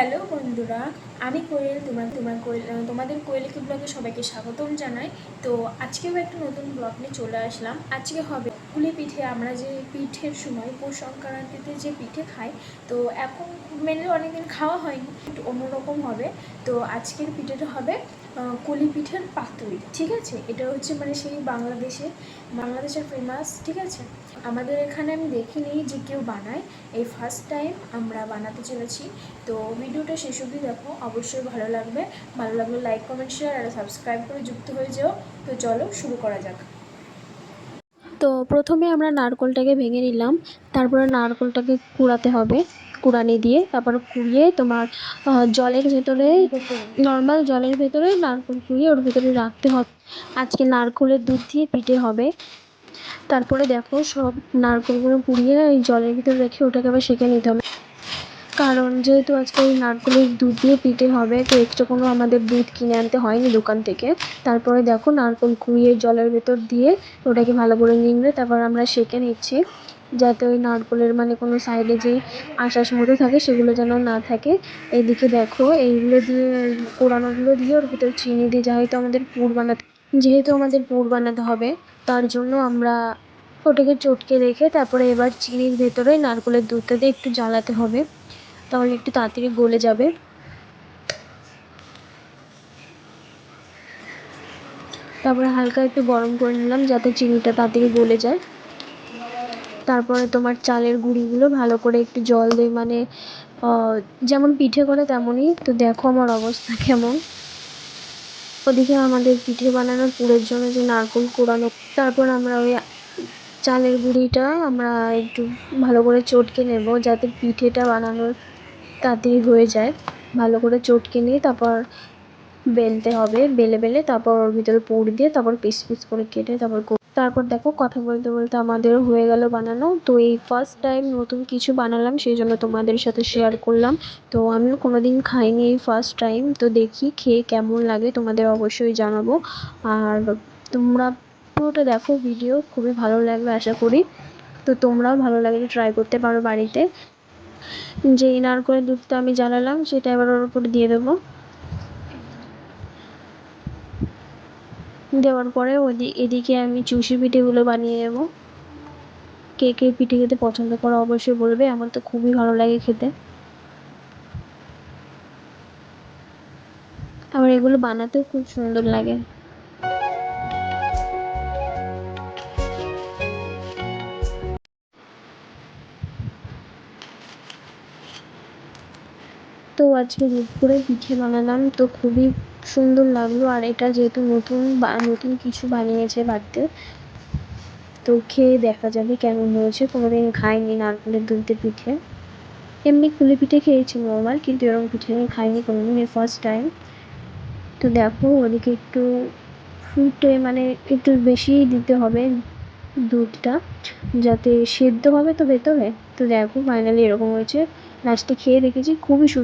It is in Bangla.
হ্যালো বন্ধুরা, আমি কোয়েল, তোমার তোমার কোয়েল তোমাদের কোয়েলকে ব্লগে সবাইকে স্বাগতম জানাই। তো আজকেও একটা নতুন ব্লগ নিয়ে চলে আসলাম। আজকে হবে পুলি পিঠে, আমরা যে পিঠের সময় পৌষ সংক্রান্তিতে যে পিঠে খাই, তো এখন মেনলি অনেকদিন খাওয়া হয়নি, একটু অন্যরকম হবে। তো আজকের পিঠেটা হবে কুলি পিঠের পাতুরি, ঠিক আছে? এটা হচ্ছে মানে সেই বাংলাদেশে, বাংলাদেশের ফেমাস ঠিক আছে? আমাদের এখানে আমি দেখিনি যে কেউ বানায়। এই ফার্স্ট টাইম আমরা বানাতে চলেছি। তো ভিডিওটা শেষ অবধি দেখো। অবশ্যই ভালো লাগবে। ভালো লাগলে লাইক কমেন্ট শেয়ার আর সাবস্ক্রাইব করে যুক্ত হয়ে যাও। তো চলো শুরু করা যাক। তো প্রথমে আমরা নারকোলটাকে ভেঙে নিলাম। তারপরে নারকোলটাকে কুড়াতে হবে। কুড়ানি দিয়ে তারপর কুড়িয়ে তোমার জলের ভেতরে নর্মাল জলের ভেতরে নারকোল কুড়িয়ে ওর ভেতরে রাখতে হবে। আজকে নারকোলের দুধ দিয়ে পিঠে হবে। তারপরে দেখো সব নারকোলগুলো পুড়িয়ে এই জলের ভিতরে রেখে ওটাকে আবার সেঁকে নিতে হবে। কারণ যেহেতু আজকে ওই নারকোলের দুধ দিয়ে পিঠে হবে, তো এক্সট্রা কোনো আমাদের দুধ কিনে আনতে হয়নি দোকান থেকে। তারপরে দেখো নারকোল কুড়িয়ে জলের ভেতর দিয়ে ওটাকে ভালো করে নিংড়ে তারপর আমরা সেঁকে নিচ্ছি। যাতে ওই নারকোলের মানে কোনো সাইডে যে আঁশাশ মতো থাকে, সেগুলো যেন না থাকে। এইদিকে দেখো এইগুলো দিয়ে কোড়ানোগুলো দিয়ে ওর ভিতরে চিনি দিয়ে, যেহেতু আমাদের পুর বানাতে, যেহেতু আমাদের পুর বানাতে হবে তার জন্য আমরা ওটাকে চটকে রেখে তারপরে এবার চিনির ভেতরে নারকোলের দুধটা দিয়ে একটু জ্বালাতে হবে। তাহলে একটু তাড়াতাড়ি গলে যাবে। তারপরে হালকা একটু গরম করে নিলাম যাতে চিনিটা তাড়াতাড়ি গলে যায়। তারপরে তোমার চালের গুঁড়িগুলো ভালো করে একটু জল দিয়ে মানে যেমন পিঠে করে তেমনই। তো দেখো আমার অবস্থা কেমন। ওদিকে আমাদের পিঠে বানানোর পুরের জন্য যে নারকোল কোড়ানো, তারপর আমরা ওই চালের গুঁড়িটা আমরা একটু ভালো করে চটকে নেব যাতে পিঠেটা বানানোর তাড়াতাড়ি হয়ে যায়। ভালো করে চটকে নিয়ে তারপর বেলতে হবে, বেলে বেলে তারপর ওর ভিতরে পুর দিয়ে তারপর পিস পিস করে কেটে তারপর তারপর দেখো কথা বলতে বলতে আমাদের হয়ে গেল বানানো। তো এই ফার্স্ট টাইম নতুন কিছু বানালাম, সেই জন্য তোমাদের সাথে শেয়ার করলাম। তো আমিও কোনোদিন খাইনি এই ফার্স্ট টাইম তো দেখি খেয়ে কেমন লাগে, তোমাদের অবশ্যই জানাব। আর তোমরা পুরোটা দেখো ভিডিও খুবই ভালো লাগবে আশা করি। তো তোমরাও ভালো লাগলে ট্রাই করতে পারো বাড়িতে। যেই নারকেলের দুধটা আমি জ্বালালাম, সেটা এবার ওর উপরে দিয়ে দেবো। দেওয়ার পরে এদিকে আমি চুষি পিঠেগুলো বানিয়ে নেব। কে কে পিঠে খেতে পছন্দ করো অবশ্যই বলবে, আমার তো খুবই ভালো লাগে খেতে। আবার এগুলো বানাতেও খুব সুন্দর লাগে। তো আজকে দুপুরে পিঠে বানালাম, তো খুবই সুন্দর লাগল। আর এটা যেহেতু নতুন বা নতুন কিছু বানিয়েছে বাড়িতে, তো খেয়ে দেখা যাবে কেমন হয়েছে। কোনোদিন খাইনি নারকেলের দুধের পিঠে। এমনি পুলি পিঠে খেয়েছি নর্মাল কিন্তু এরকম পিঠে আমি খাইনি কোনোদিন, এই ফার্স্ট টাইম তো দেখো, ওদিকে একটু ফুটে মানে একটু বেশিই দিতে হবে দুধটা, যাতে সেদ্ধ হবে তো ভেতরে। তো দেখো ফাইনালি এরকম হয়েছে। লাস্টে খেয়ে দেখেছি, খুবই সুন্দর